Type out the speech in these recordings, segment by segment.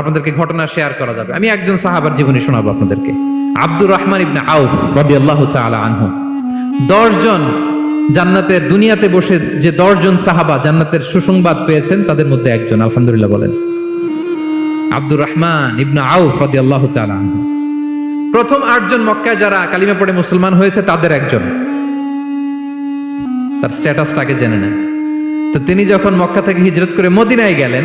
আপনাদেরকে ঘটনা শেয়ার করা যাবে। আমি একজন সাহাবার জীবনী শোনাবো আপনাদেরকে। আব্দুর রহমান ইবনে আউফ রাদিয়াল্লাহু তাআলা আনহু। দশজন জান্নাতের দুনিয়াতে বসে যে দশজন সাহাবা জান্নাতের সুসংবাদ পেয়েছেন, তাদের মধ্যে একজন, আলহামদুলিল্লাহ বলেন। আব্দুর রহমান ইবনে আউফ রাদিয়াল্লাহু তাআলা আনহু। প্রথম আটজন মক্কায় যারা কালিমা পড়ে মুসলমান হয়েছে, তাদের একজন। তার স্ট্যাটাসটাকে জেনে নেন। তো তিনি যখন মক্কা থেকে হিজরত করে মদিনায় গেলেন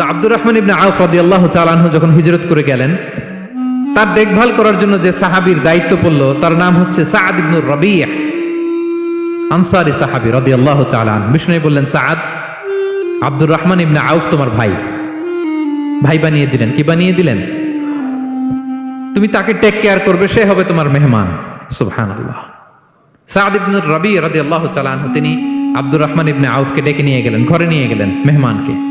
তো আব্দুর রহমান ইবনে আউফ রাদিয়াল্লাহু তাআলা আনহু যখন হিজরত করে গেলেন, তার দেখভাল করার জন্য যে সাহাবীর দায়িত্ব পড়ল, তার নাম হচ্ছে সাআদ ইবনুর রাবিয়া আনসারি সাহাবী রাদিয়াল্লাহু তাআলা আনহু। বিষ্ণু বললেন, সাআদ, আব্দুর রহমান ইবনে আউফ তোমার ভাই। ভাই বানিয়ে দিলেন। কি বানিয়ে দিলেন? তুমি তাকে টেক কেয়ার করবে, সে হবে তোমার মেহমান। সুবহানাল্লাহ। সাদ ইবনুর রবি রাদিয়াল্লাহু তাআলা আনহু, তিনি আব্দুর রহমান ইবনে আউফকে ডেকে নিয়ে গেলেন, ঘরে নিয়ে গেলেন মেহমানকে।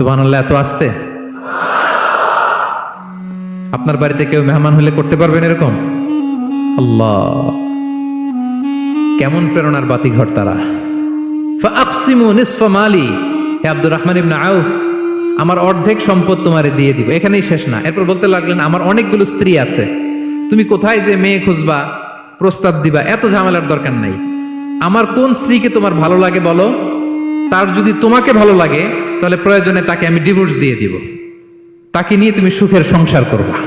সুবহানাল্লাহ, এত আসতে? আপনার বাড়িতে কেউ মেহমান হলে করতে পারবেন এরকম? আল্লাহ। কেমন প্রেরণার বাতি ঘর তারা আব্দুর রহমান ইবনে আউফ, আমার অর্ধেক সম্পদ তোমারে দিয়ে দিব। এখানেই শেষ না। এরপর বলতে লাগলেন, আমার অনেকগুলো স্ত্রী আছে। তুমি কোথায় যে মেয়ে খুঁজবা, প্রস্তাব দিবা, এত ঝামেলার দরকার নাই। আমার কোন স্ত্রীকে তোমার ভালো লাগে বলো? তার যদি তোমাকে ভালো লাগে, তাহলে প্রয়োজনে তাকে আমি ডিভোর্স দিয়ে দিব। তাকে নিয়ে তুমি সুখের সংসার করবা।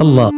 আল্লাহ।